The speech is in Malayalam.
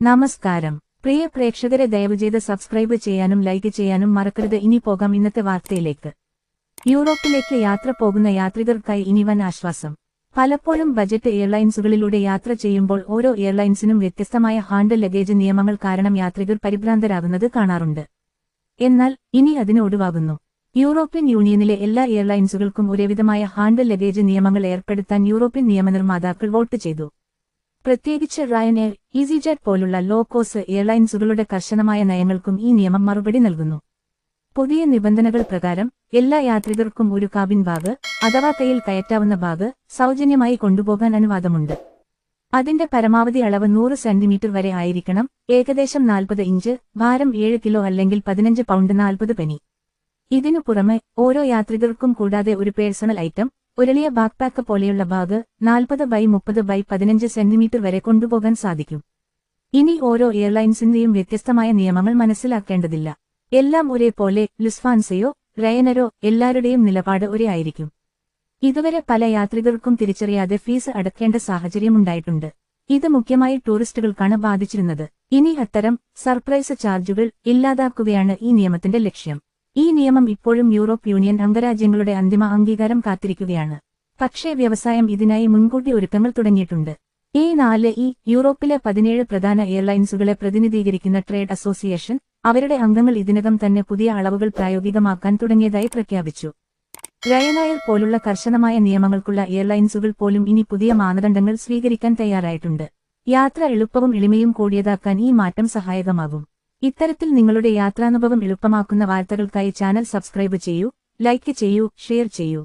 നമസ്കാരം. പ്രിയ പ്രേക്ഷകരെ ദയവ് ചെയ്ത് സബ്സ്ക്രൈബ് ചെയ്യാനും ലൈക്ക് ചെയ്യാനും മറക്കരുത്. ഇനി പോകാം ഇന്നത്തെ വാർത്തയിലേക്ക്. യൂറോപ്പിലേക്ക് യാത്ര പോകുന്ന യാത്രികർക്കായി ഇനി വൻ ആശ്വാസം. പലപ്പോഴും ബജറ്റ് എയർലൈൻസുകളിലൂടെ യാത്ര ചെയ്യുമ്പോൾ ഓരോ എയർലൈൻസിനും വ്യത്യസ്തമായ ഹാൻഡ് ലഗേജ് നിയമങ്ങൾ കാരണം യാത്രികർ പരിഭ്രാന്തരാകുന്നത് കാണാറുണ്ട്. എന്നാൽ ഇനി അതിന് ഒഴിവാകുന്നു. യൂറോപ്യൻ യൂണിയനിലെ എല്ലാ എയർലൈൻസുകൾക്കും ഒരേവിധമായ ഹാൻഡ് ലഗേജ് നിയമങ്ങൾ ഏർപ്പെടുത്താൻ യൂറോപ്യൻ നിയമനിർമ്മാതാക്കൾ വോട്ട് ചെയ്തു. പ്രത്യേകിച്ച് റയനെയർ ഈസിജെറ്റ് പോലുള്ള ലോ കോസ്റ്റ് എയർലൈൻസുകളുടെ കർശനമായ നയങ്ങൾക്കും ഈ നിയമം മറുപടി നൽകുന്നു. പുതിയ നിബന്ധനകൾ പ്രകാരം എല്ലാ യാത്രികർക്കും ഒരു കാബിൻ ബാഗ് അഥവാ കയ്യിൽ കയറ്റാവുന്ന ബാഗ് സൗജന്യമായി കൊണ്ടുപോകാൻ അനുവാദമുണ്ട്. അതിന്റെ പരമാവധി അളവ് നൂറ് സെന്റിമീറ്റർ വരെ ആയിരിക്കണം ഏകദേശം നാൽപ്പത് ഇഞ്ച് ഭാരം ഏഴ് കിലോ അല്ലെങ്കിൽ പതിനഞ്ച് പൗണ്ട് നാൽപ്പത് പെനി. ഇതിനു പുറമെ ഓരോ യാത്രികർക്കും കൂടാതെ ഒരു പേഴ്സണൽ ഐറ്റം ഒരളിയ ബാക്ക്പാക്ക് പോലെയുള്ള ബാഗ് നാൽപ്പത് ബൈ മുപ്പത് ബൈ പതിനഞ്ച് സെന്റിമീറ്റർ വരെ കൊണ്ടുപോകാൻ സാധിക്കും. ഇനി ഓരോ എയർലൈൻസിന്റെയും വ്യത്യസ്തമായ നിയമങ്ങൾ മനസ്സിലാക്കേണ്ടതില്ല. എല്ലാം ഒരേപോലെ ലുസ്ഫാൻസയോ റയനരോ എല്ലാവരുടെയും നിലപാട് ഒരേ ആയിരിക്കും ഇതുവരെ പല യാത്രികർക്കും തിരിച്ചറിയാതെ ഫീസ് അടക്കേണ്ട സാഹചര്യമുണ്ടായിട്ടുണ്ട് ഇത് മുഖ്യമായി ടൂറിസ്റ്റുകൾക്കാണ് ബാധിച്ചിരുന്നത്. ഇനി അത്തരം സർപ്രൈസ് ചാർജുകൾ ഇല്ലാതാക്കുകയാണ് ഈ നിയമത്തിന്റെ ലക്ഷ്യം. ഈ നിയമം ഇപ്പോഴും യൂറോപ്പ് യൂണിയൻ അംഗരാജ്യങ്ങളുടെ അന്തിമ അംഗീകാരം കാത്തിരിക്കുകയാണ്. പക്ഷേ വ്യവസായം ഇതിനായി മുൻകൂട്ടി ഒരുക്കങ്ങൾ തുടങ്ങിയിട്ടുണ്ട്. ഈ നാല് ഈ യൂറോപ്പിലെ പതിനേഴ് പ്രധാന എയർലൈൻസുകളെ പ്രതിനിധീകരിക്കുന്ന ട്രേഡ് അസോസിയേഷൻ അവരുടെ അംഗങ്ങൾ ഇതിനകം തന്നെ പുതിയ അളവുകൾ പ്രായോഗികമാക്കാൻ തുടങ്ങിയതായി പ്രഖ്യാപിച്ചു. റയനായർ പോലുള്ള കർശനമായ നിയമങ്ങൾക്കുള്ള എയർലൈൻസുകൾ പോലും ഇനി പുതിയ മാനദണ്ഡങ്ങൾ സ്വീകരിക്കാൻ തയ്യാറായിട്ടുണ്ട്. യാത്ര എളുപ്പവും എളിമയും കൂടിയതാക്കാൻ ഈ മാറ്റം സഹായകമാകും. ഇത്തരത്തിൽ നിങ്ങളുടെ യാത്രാനുഭവം എളുപ്പമാക്കുന്ന വാർത്തകൾക്കായി ചാനൽ സബ്സ്ക്രൈബ് ചെയ്യൂ ലൈക്ക് ചെയ്യൂ ഷെയർ ചെയ്യൂ.